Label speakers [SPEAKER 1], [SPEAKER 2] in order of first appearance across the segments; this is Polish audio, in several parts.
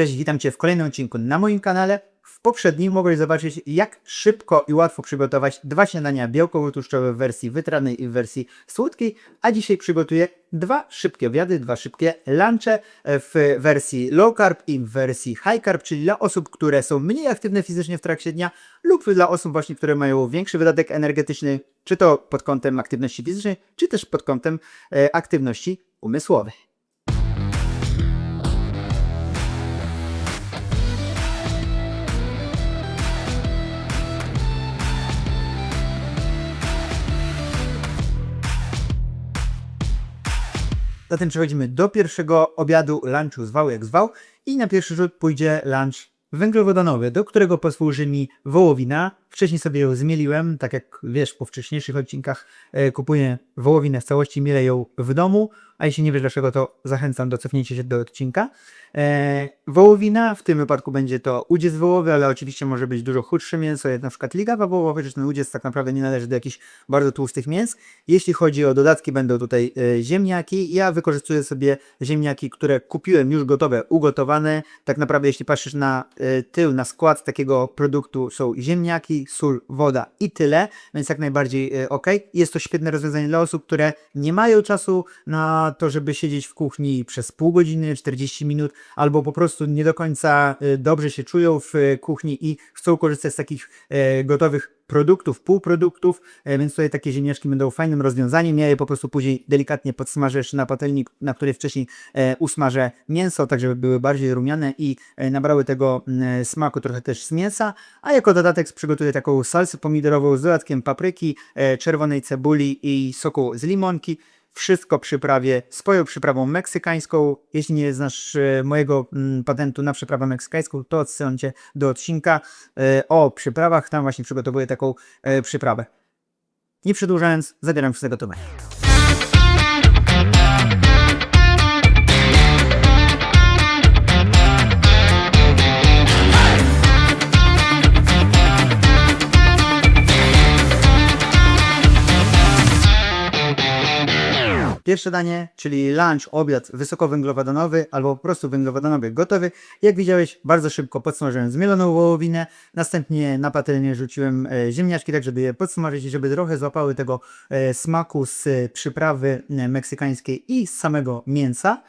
[SPEAKER 1] Cześć, witam Cię w kolejnym odcinku na moim kanale. W poprzednim mogłeś zobaczyć, jak szybko i łatwo przygotować dwa śniadania białkowo-tłuszczowe w wersji wytranej i w wersji słodkiej, a dzisiaj przygotuję dwa szybkie obiady, dwa szybkie lunche w wersji low carb i w wersji high carb, czyli dla osób, które są mniej aktywne fizycznie w trakcie dnia lub dla osób właśnie, które mają większy wydatek energetyczny, czy to pod kątem aktywności fizycznej, czy też pod kątem e, aktywności umysłowej. Zatem przechodzimy do pierwszego obiadu, lunchu zwał jak zwał i na pierwszy rzut pójdzie lunch węglowodanowy, do którego posłuży mi wołowina. Wcześniej sobie ją zmieliłem, tak jak wiesz po wcześniejszych odcinkach e, kupuję wołowinę w całości, mielę ją w domu, a jeśli nie wiesz dlaczego, to zachęcam do cofnięcia się do odcinka. E, wołowina, w tym wypadku będzie to udziec wołowy, ale oczywiście może być dużo chudsze mięso, jak na przykład ligawa wołowa, że ten udziec tak naprawdę nie należy do jakichś bardzo tłustych mięs. Jeśli chodzi o dodatki, będą tutaj e, ziemniaki. Ja wykorzystuję sobie ziemniaki, które kupiłem już gotowe, ugotowane. Tak naprawdę, jeśli patrzysz na tył, na skład takiego produktu, są ziemniaki, sól, woda i tyle, więc jak najbardziej e, ok. Jest to świetne rozwiązanie dla osób, które nie mają czasu na to, żeby siedzieć w kuchni przez pół godziny, 40 minut, albo po prostu nie do końca e, dobrze się czują w e, kuchni i chcą korzystać z takich gotowych produktów, półproduktów, e, więc tutaj takie ziemniaczki będą fajnym rozwiązaniem. Ja je po prostu później delikatnie podsmażę na patelnik, na której wcześniej e, usmażę mięso, tak żeby były bardziej rumiane i e, nabrały tego mm, smaku trochę też z mięsa, a jako dodatek przygotuję taką salsę pomidorową z dodatkiem papryki, czerwonej cebuli i soku z limonki. Wszystko przyprawię swoją przyprawą meksykańską. Jeśli nie znasz e, mojego mm, patentu na przyprawę meksykańską, to odsyłam Cię do odcinka e, o przyprawach. Tam właśnie przygotowuję taką e, przyprawę. Nie przedłużając, zabieram się za. Pierwsze danie, czyli lunch, obiad wysokowęglowodanowy albo po prostu węglowodanowy gotowy. Jak widziałeś, bardzo szybko podsmażyłem zmieloną wołowinę. Następnie na patelnię rzuciłem e, ziemniaczki, tak żeby je podsmażyć i żeby trochę złapały tego e, smaku z e, przyprawy meksykańskiej i z samego mięsa.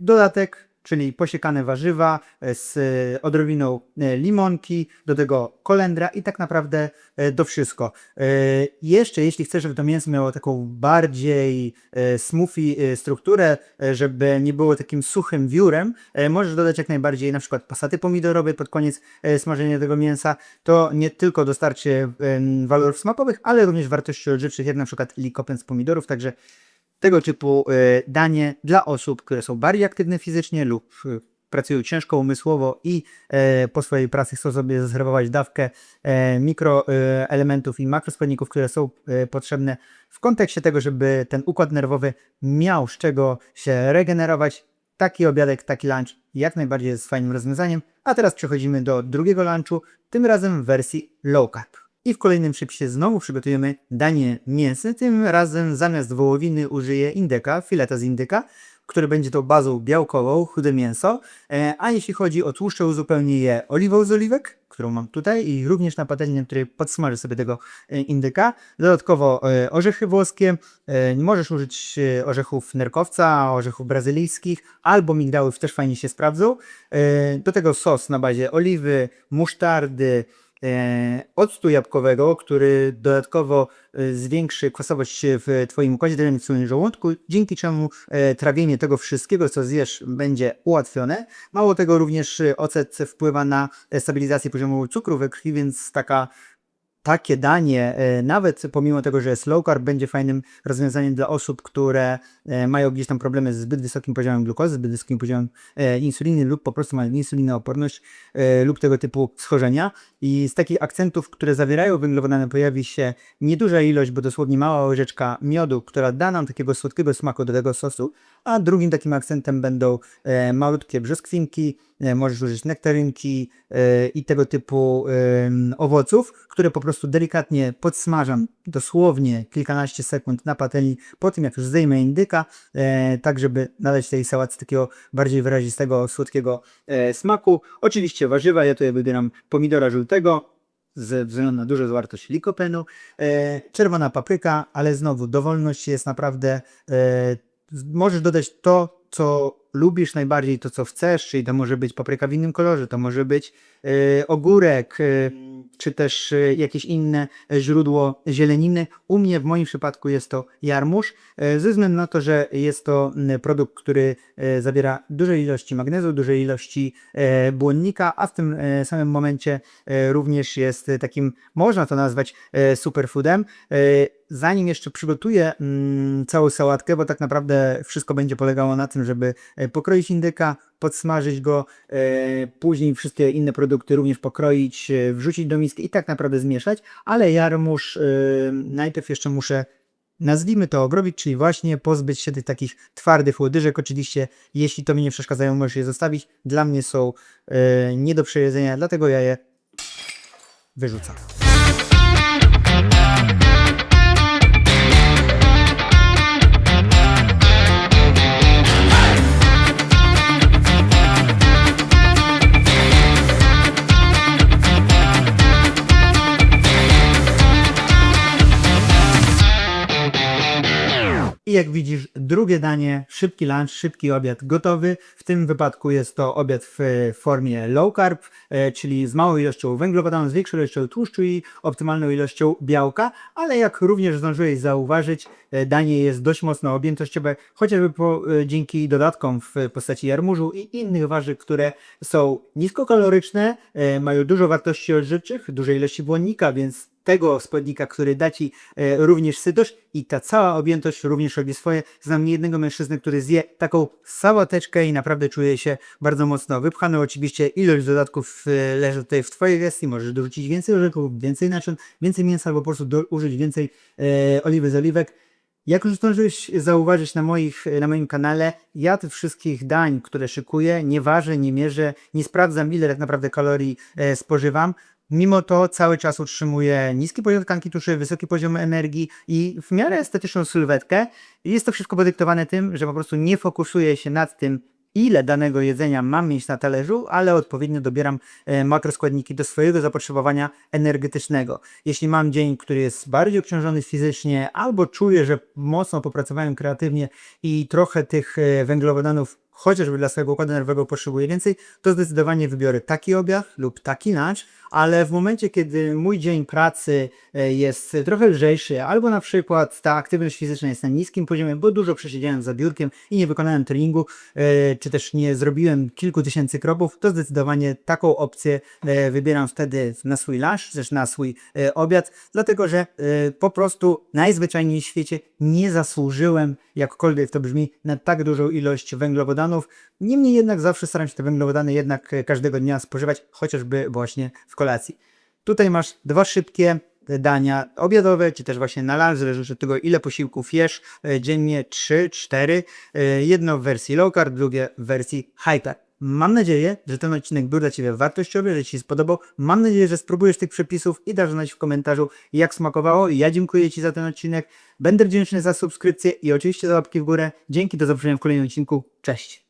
[SPEAKER 1] Dodatek czyli posiekane warzywa e, z odrobiną e, limonki, do tego kolendra i tak naprawdę e, to wszystko. Jeszcze jeśli chcesz, żeby to mięso miało taką bardziej smoothie strukturę, żeby nie było takim suchym wiórem, możesz dodać jak najbardziej na przykład pasaty pomidorowe pod koniec smażenia tego mięsa. To nie tylko dostarczy walorów smakowych, ale również wartości odżywczych, jak na przykład likopen z pomidorów, także tego typu e, danie dla osób, które są bardziej aktywne fizycznie lub e, pracują ciężko umysłowo i e, po swojej pracy chcą sobie zarezerwować dawkę mikroelementów i makroskładników, które są potrzebne w kontekście tego, żeby ten układ nerwowy miał z czego się regenerować. Taki obiadek, taki lunch jak najbardziej jest fajnym rozwiązaniem. A teraz przechodzimy do drugiego lunchu, tym razem w wersji low carb. I w kolejnym przepisie znowu przygotujemy danie mięsne. Tym razem zamiast wołowiny użyję indyka, fileta z indyka, który będzie tą bazą białkową, chude mięso. E, A jeśli chodzi o tłuszcze, uzupełnię je oliwą z oliwek, którą mam tutaj i również na patelni, na której podsmażę sobie tego e, indyka. Dodatkowo e, orzechy włoskie. Możesz użyć orzechów nerkowca, orzechów brazylijskich albo migdałów też fajnie się sprawdzą. Do tego sos na bazie oliwy, musztardy, octu jabłkowego, który dodatkowo e, zwiększy kwasowość w Twoim układzie swoim żołądku, dzięki czemu e, trawienie tego wszystkiego, co zjesz, będzie ułatwione. Mało tego, również e, ocet wpływa na e, stabilizację poziomu cukru we krwi, więc taka takie danie, e, nawet pomimo tego, że jest low carb, będzie fajnym rozwiązaniem dla osób, które e, mają gdzieś tam problemy z zbyt wysokim poziomem glukozy, zbyt wysokim poziomem e, insuliny lub po prostu mają insulinooporność lub tego typu schorzenia. I z takich akcentów, które zawierają węglowodany, pojawi się nieduża ilość, bo dosłownie mała łyżeczka miodu, która da nam takiego słodkiego smaku do tego sosu, a drugim takim akcentem będą malutkie brzoskwinki, możesz użyć nektarynki i tego typu owoców, które po prostu delikatnie podsmażam dosłownie kilkanaście sekund na patelni po tym, jak już zdejmę indyka, e, tak żeby nadać tej sałatce takiego bardziej wyrazistego, słodkiego e, smaku. Oczywiście warzywa, ja tutaj wybieram pomidora żółtego, ze względu na dużą zawartość likopenu, e, czerwona papryka, ale znowu dowolność jest naprawdę, e, możesz dodać to, co lubisz najbardziej, to co chcesz, czyli to może być papryka w innym kolorze, to może być e, ogórek, e, czy też e, jakieś inne źródło zieleniny. U mnie w moim przypadku jest to jarmuż, e, ze względu na to, że jest to m, produkt, który e, zawiera duże ilości magnezu, duże ilości e, błonnika, a w tym e, samym momencie e, również jest takim, można to nazwać e, superfoodem. E, Zanim jeszcze przygotuję mm, całą sałatkę, bo tak naprawdę wszystko będzie polegało na tym, żeby e, pokroić indyka, podsmażyć go, e, później wszystkie inne produkty również pokroić, e, wrzucić do miski i tak naprawdę zmieszać, ale jarmuż najpierw jeszcze muszę nazwijmy to obrobić, czyli właśnie pozbyć się tych takich twardych łodyżek. Oczywiście, jeśli to mi nie przeszkadzają, możesz je zostawić. Dla mnie są nie do przejedzenia, dlatego ja je wyrzucam. Jak widzisz, drugie danie, szybki lunch, szybki obiad gotowy. W tym wypadku jest to obiad w formie low carb, e, czyli z małą ilością węglowodanów, z większą ilością tłuszczu i optymalną ilością białka, ale jak również zdążyłeś zauważyć, danie jest dość mocno objętościowe, chociażby po, e, dzięki dodatkom w postaci jarmużu i innych warzyw, które są niskokaloryczne, e, mają dużo wartości odżywczych, dużej ilości błonnika, więc tego składnika, który da ci e, również sytość i ta cała objętość również robi swoje. Znam niejednego mężczyznę, który zje taką sałateczkę i naprawdę czuje się bardzo mocno wypchany. Oczywiście ilość dodatków e, leży tutaj w twojej gestii. Możesz dorzucić więcej orzechów, więcej naczyń, więcej mięsa albo po prostu do, użyć więcej e, oliwy z oliwek. Jak już zdążyłeś zauważyć na, moich, na moim kanale, ja tych wszystkich dań, które szykuję, nie ważę, nie mierzę, nie sprawdzam ile tak naprawdę kalorii e, spożywam. Mimo to cały czas utrzymuję niski poziom tkanki tuszy, wysoki poziom energii i w miarę estetyczną sylwetkę. Jest to wszystko podyktowane tym, że po prostu nie fokusuję się nad tym, ile danego jedzenia mam mieć na talerzu, ale odpowiednio dobieram e, makroskładniki do swojego zapotrzebowania energetycznego. Jeśli mam dzień, który jest bardziej obciążony fizycznie, albo czuję, że mocno popracowałem kreatywnie i trochę tych e, węglowodanów chociażby dla swojego układu nerwowego potrzebuję więcej, to zdecydowanie wybiorę taki obiad lub taki lunch, ale w momencie, kiedy mój dzień pracy e, jest trochę lżejszy, albo na przykład ta aktywność fizyczna jest na niskim poziomie, bo dużo przesiedziałem za biurkiem i nie wykonałem treningu, e, czy też nie zrobiłem kilku tysięcy kroków, to zdecydowanie taką opcję e, wybieram wtedy na swój lunch, też na swój obiad, dlatego że po prostu najzwyczajniej w świecie nie zasłużyłem, jakkolwiek to brzmi, na tak dużą ilość węglowodanów. Niemniej jednak zawsze staram się te węglowodany jednak e, każdego dnia spożywać, chociażby właśnie w kolacji. Tutaj masz dwa szybkie dania obiadowe, czy też właśnie na lunch, zależy od tego, ile posiłków jesz e, dziennie, 3, 4. E, Jedno w wersji low carb, drugie w wersji carb. Mam nadzieję, że ten odcinek był dla Ciebie wartościowy, że Ci się spodobał. Mam nadzieję, że spróbujesz tych przepisów i dasz znać w komentarzu, jak smakowało. Ja dziękuję Ci za ten odcinek. Będę wdzięczny za subskrypcję i oczywiście za łapki w górę. Dzięki, do zobaczenia w kolejnym odcinku. Cześć!